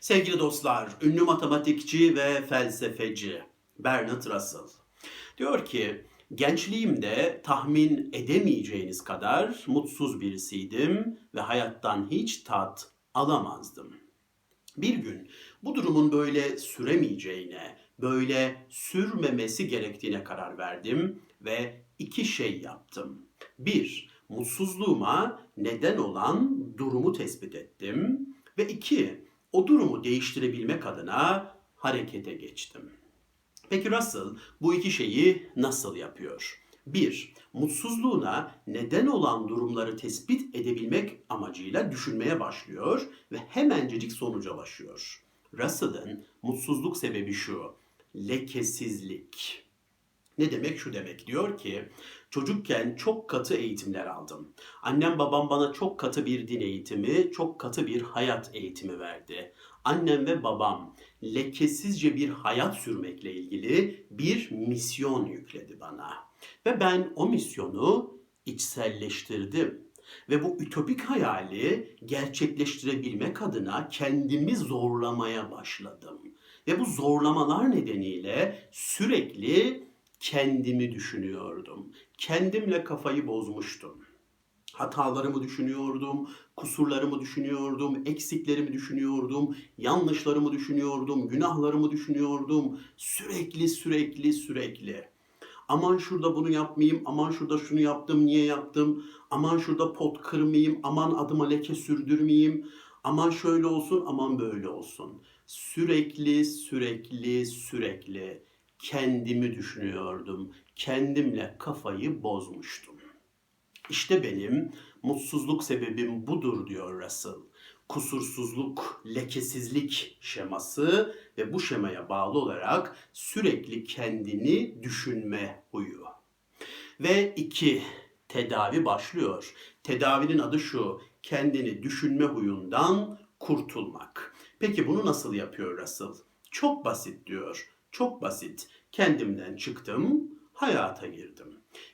Sevgili dostlar, ünlü matematikçi ve felsefeci Bernard Russell diyor ki gençliğimde tahmin edemeyeceğiniz kadar mutsuz birisiydim ve hayattan hiç tat alamazdım. Bir gün bu durumun böyle süremeyeceğine, böyle sürmemesi gerektiğine karar verdim ve iki şey yaptım. Bir, mutsuzluğuma neden olan durumu tespit ettim ve iki, o durumu değiştirebilmek adına harekete geçtim. Peki Russell bu iki şeyi nasıl yapıyor? Bir, mutsuzluğuna neden olan durumları tespit edebilmek amacıyla düşünmeye başlıyor ve hemencecik sonuca ulaşıyor. Russell'ın mutsuzluk sebebi şu, lekesizlik. Ne demek şu demek diyor ki çocukken çok katı eğitimler aldım. Annem babam bana çok katı bir din eğitimi, çok katı bir hayat eğitimi verdi. Annem ve babam lekesizce bir hayat sürmekle ilgili bir misyon yükledi bana. Ve ben o misyonu içselleştirdim. Ve bu ütopik hayali gerçekleştirebilmek adına kendimi zorlamaya başladım. Ve bu zorlamalar nedeniyle sürekli kendimi düşünüyordum. Kendimle kafayı bozmuştum. Hatalarımı düşünüyordum, kusurlarımı düşünüyordum, eksiklerimi düşünüyordum, yanlışlarımı düşünüyordum, günahlarımı düşünüyordum. Sürekli sürekli sürekli. Aman şurada bunu yapmayayım, aman şurada şunu yaptım, niye yaptım? Aman şurada pot kırmayayım, aman adıma leke sürdürmeyeyim. Aman şöyle olsun, aman böyle olsun. Sürekli sürekli sürekli kendimi düşünüyordum. Kendimle kafayı bozmuştum. İşte benim mutsuzluk sebebim budur diyor Russell. Kusursuzluk, lekesizlik şeması ve bu şemaya bağlı olarak sürekli kendini düşünme huyu. Ve iki, tedavi başlıyor. Tedavinin adı şu, kendini düşünme huyundan kurtulmak. Peki bunu nasıl yapıyor Russell? Çok basit diyor. Çok basit. Kendimden çıktım, hayata girdim.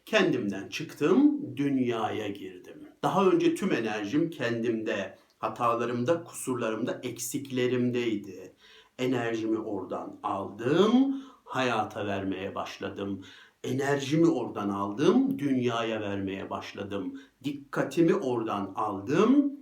Kendimden çıktım, dünyaya girdim. Daha önce tüm enerjim kendimde, hatalarımda, kusurlarımda, eksiklerimdeydi. Enerjimi oradan aldım, hayata vermeye başladım. Enerjimi oradan aldım, dünyaya vermeye başladım. Dikkatimi oradan aldım,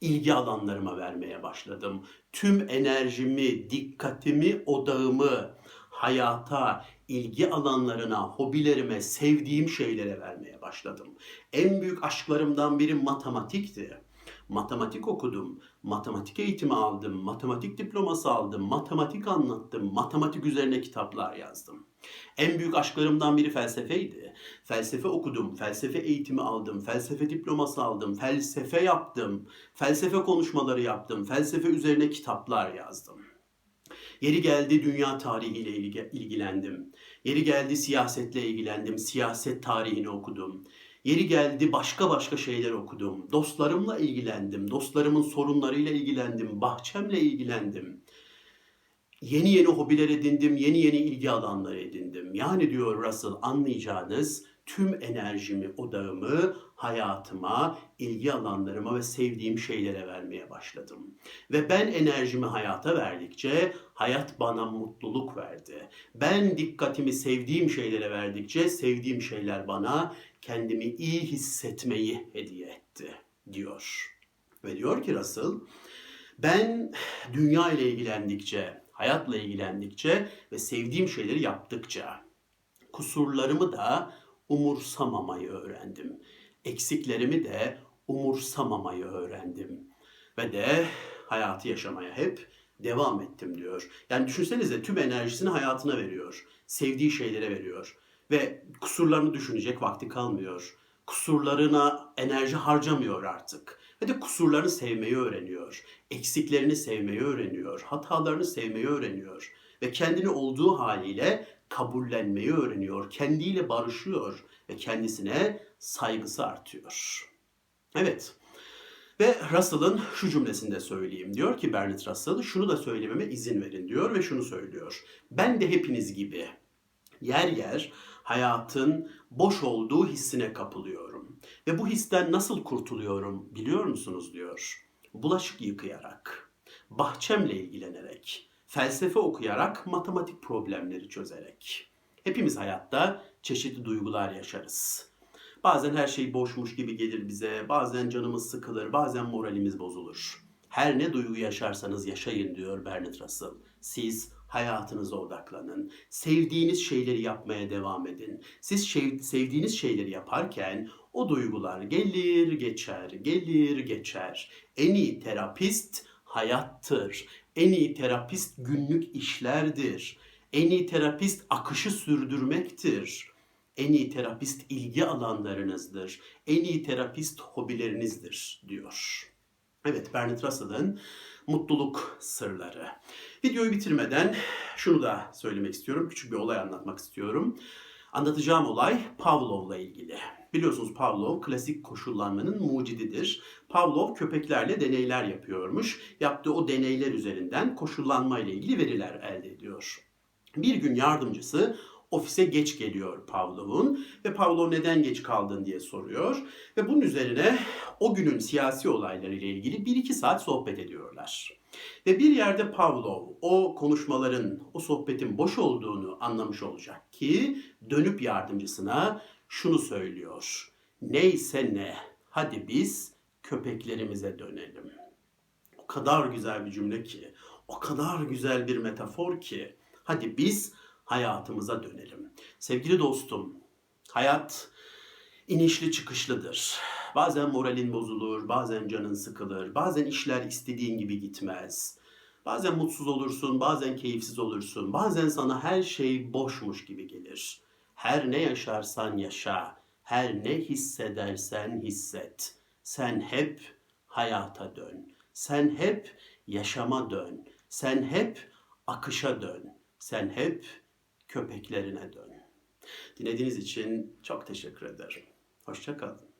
ilgi alanlarıma vermeye başladım. Tüm enerjimi, dikkatimi, odağımı hayata, ilgi alanlarına, hobilerime, sevdiğim şeylere vermeye başladım. En büyük aşklarımdan biri matematikti. Matematik okudum, matematik eğitimi aldım, matematik diploması aldım, matematik anlattım, matematik üzerine kitaplar yazdım. En büyük aşklarımdan biri felsefeydi. Felsefe okudum, felsefe eğitimi aldım, felsefe diploması aldım, felsefe yaptım, felsefe konuşmaları yaptım, felsefe üzerine kitaplar yazdım. Yeri geldi dünya tarihiyle ilgilendim. Yeri geldi siyasetle ilgilendim, siyaset tarihini okudum. Yeri geldi başka başka şeyler okudum. Dostlarımla ilgilendim, dostlarımın sorunlarıyla ilgilendim, bahçemle ilgilendim. Yeni yeni hobiler edindim, yeni yeni ilgi alanları edindim. Yani diyor Russell anlayacağınız tüm enerjimi, odağımı hayatıma, ilgi alanlarıma ve sevdiğim şeylere vermeye başladım. Ve ben enerjimi hayata verdikçe hayat bana mutluluk verdi. Ben dikkatimi sevdiğim şeylere verdikçe sevdiğim şeyler bana kendimi iyi hissetmeyi hediye etti diyor. Ve diyor ki Russell, ben dünya ile ilgilendikçe, hayatla ilgilendikçe ve sevdiğim şeyleri yaptıkça kusurlarımı da umursamamayı öğrendim. Eksiklerimi de umursamamayı öğrendim. Ve de hayatı yaşamaya hep devam ettim diyor. Yani düşünsenize tüm enerjisini hayatına veriyor. Sevdiği şeylere veriyor. Ve kusurlarını düşünecek vakti kalmıyor. Kusurlarına enerji harcamıyor artık. Ve de kusurlarını sevmeyi öğreniyor. Eksiklerini sevmeyi öğreniyor. Hatalarını sevmeyi öğreniyor. Ve kendini olduğu haliyle kabullenmeyi öğreniyor. Kendiyle barışıyor ve kendisine saygısı artıyor. Evet. Ve Russell'ın şu cümlesinde söyleyeyim. Diyor ki Bernard Russell, şunu da söylememe izin verin diyor ve şunu söylüyor. Ben de hepiniz gibi yer yer hayatın boş olduğu hissine kapılıyorum. Ve bu histen nasıl kurtuluyorum biliyor musunuz diyor. Bulaşık yıkayarak, bahçemle ilgilenerek, felsefe okuyarak, matematik problemleri çözerek. Hepimiz hayatta çeşitli duygular yaşarız. Bazen her şey boşmuş gibi gelir bize, bazen canımız sıkılır, bazen moralimiz bozulur. Her ne duygu yaşarsanız yaşayın diyor Bernard Russell. Siz hayatınıza odaklanın. Sevdiğiniz şeyleri yapmaya devam edin. Siz şey- sevdiğiniz şeyleri yaparken o duygular gelir geçer, gelir geçer. En iyi terapist hayattır. En iyi terapist günlük işlerdir. En iyi terapist akışı sürdürmektir. En iyi terapist ilgi alanlarınızdır. En iyi terapist hobilerinizdir diyor. Evet Bernard Russell'ın mutluluk sırları. Videoyu bitirmeden şunu da söylemek istiyorum. Küçük bir olay anlatmak istiyorum. Anlatacağım olay Pavlov'la ilgili. Biliyorsunuz Pavlov klasik koşullanmanın mucididir. Pavlov köpeklerle deneyler yapıyormuş. Yaptığı o deneyler üzerinden koşullanma ile ilgili veriler elde ediyor. Bir gün yardımcısı ofise geç geliyor Pavlov'un ve Pavlov neden geç kaldın diye soruyor. Ve bunun üzerine o günün siyasi olayları ile ilgili 1-2 saat sohbet ediyorlar. Ve bir yerde Pavlov o konuşmaların, o sohbetin boş olduğunu anlamış olacak ki dönüp yardımcısına şunu söylüyor. Neyse ne, hadi biz köpeklerimize dönelim. O kadar güzel bir cümle ki, o kadar güzel bir metafor ki. Hadi biz hayatımıza dönelim. Sevgili dostum, hayat inişli çıkışlıdır. Bazen moralin bozulur, bazen canın sıkılır, bazen işler istediğin gibi gitmez. Bazen mutsuz olursun, bazen keyifsiz olursun, bazen sana her şey boşmuş gibi gelir. Her ne yaşarsan yaşa, her ne hissedersen hisset. Sen hep hayata dön. Sen hep yaşama dön. Sen hep akışa dön. Sen hep köpeklerine dön. Dinlediğiniz için çok teşekkür ederim. Hoşça kalın.